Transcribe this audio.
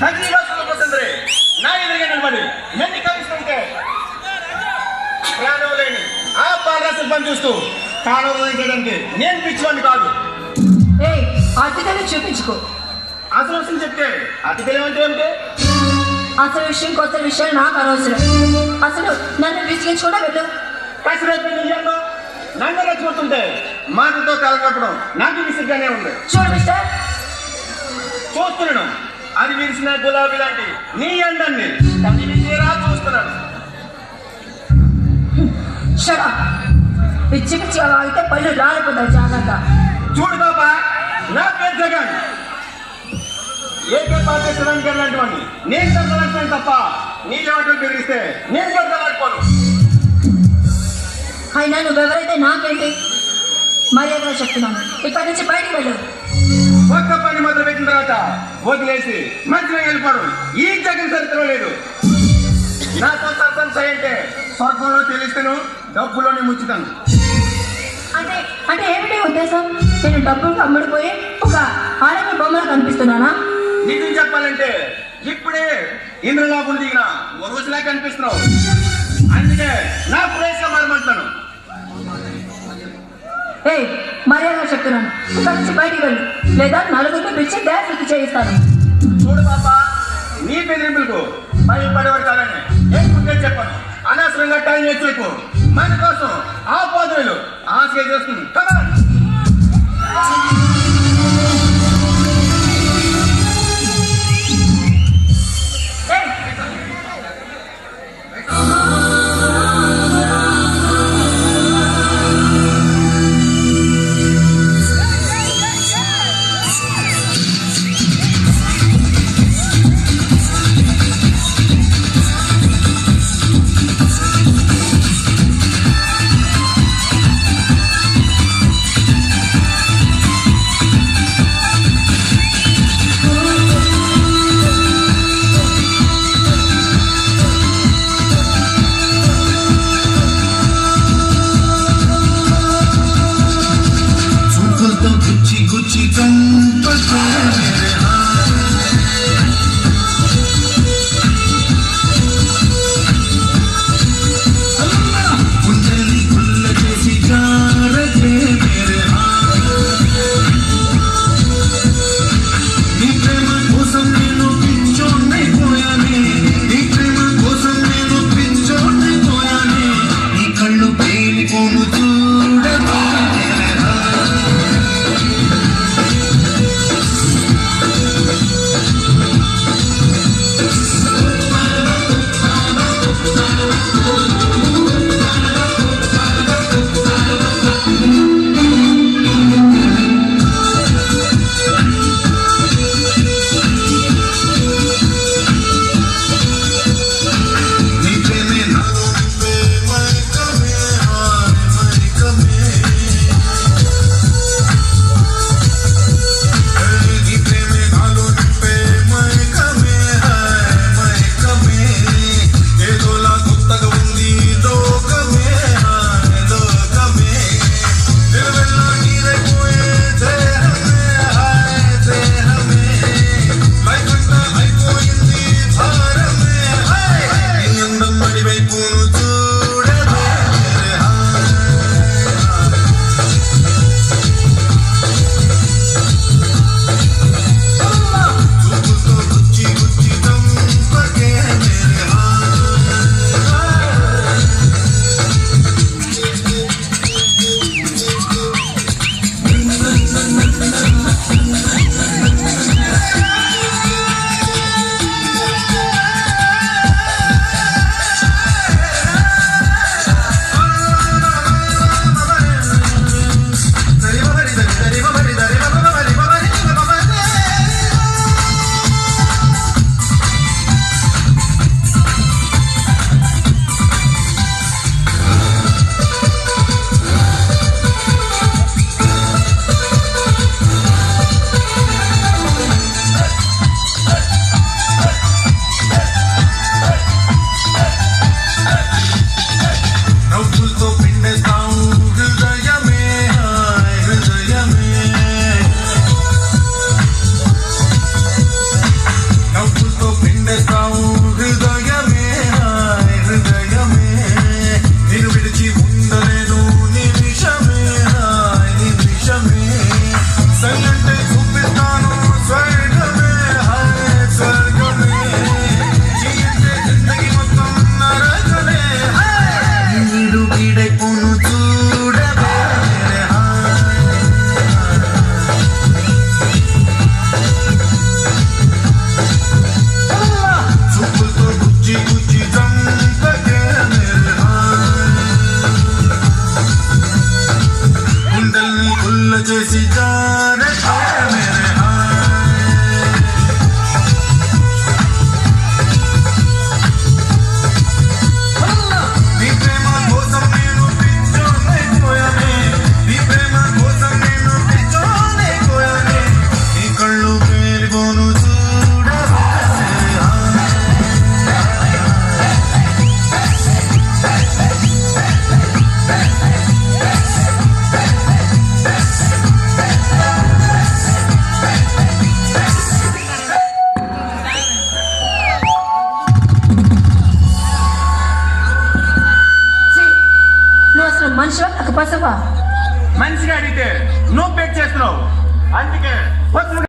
సజీవ సులభచంద్రే నా ఎదురుగా నిలబడి ఎన్ని కలుస్తుంటే ప్రాణం లేని ఆ పాలరాశులు పని చూస్తూ కాలం చేయడానికి నేను పిచ్చివాడిని కాదు. అతిథిని చూపించుకో. అసలు విషయం చెప్తే అతిథులు ఏమంటే ఏమిటి? అసలు విషయం కొత్త విషయాలు నాకు అనవసరం. అసలు నన్ను విసిగించుకుంటా వెళ్ళు నిజంలో నన్ను రెచ్చగొడుతుంటే మాటతో కలగడం నాకు విసిగ్గానే ఉంది. చూడు మిస్టర్. చూస్తున్నాను. అది విరిసిన గులాబీ లాంటి నీ అండాన్ని తనివి తీరా చూస్తున్నాను షడా పిచ్చి పిచ్చిగా వాగితే పళ్ళు రాలిపోతాయి జాగ్రత్త. చూడు బాబా నా పేరు జగన్. ఏకే పార్టీ శ్రీరంగ లాంటి వాడిని నేను పెద్దలాంటి తప్ప నీ లెవెల్ పెరిగిస్తే నేను పెద్దలాడిపోను అయినా నువ్వెవరైతే నాకేంటి? మర్యాదగా చెప్తున్నాను. ఇక్కడి నుంచి బయటికి వెళ్ళు. ఒక్క పెట్టిన తర్వాత వదిలేసి మధ్యలో వెళ్ళిపోవడం. ఈ జగన్ చరిత్ర లేదు. నాతో సర్పంచ్ అంటే స్వర్గంలో తెలిస్తేను డబ్బులోనే ముచ్చుతాను. అంటే అంటే ఏమిటి ఉద్దేశం? నేను డబ్బులు అమ్ముడిపోయి ఒక ఆడమి బొమ్మలా కనిపిస్తున్నానా? నిజం చెప్పాలంటే ఇప్పుడే ఇంద్రలాభం దిగిన ఓ రోజులా కనిపిస్తున్నావు. అందుకే నా ప్లేస్గా మారమంటున్నాను. ఏ మర్యాదగా చెప్తున్నాను ఇక్కడి నుంచి బయటికి వెళ్ళు లేదా నలుగురిని పిలిచి డ్యాన్స్ వృత్తి చేయిస్తాను. చూడు పాపా నీ బెదిరింపులకు భయపడేవాడు కాదని నేను ముందే అనవసరంగా టైం వేసేకు మన కోసం ఆ పోదులు ఆశ చేస్తుంది Gucci, Gucci, Gucci, nossos ouvidos كل تسجان మనిషివా ఒక పశువా మనిషిగా అడిగితే నువ్వు పెట్ చేస్తున్నావు. అందుకే పశువుగా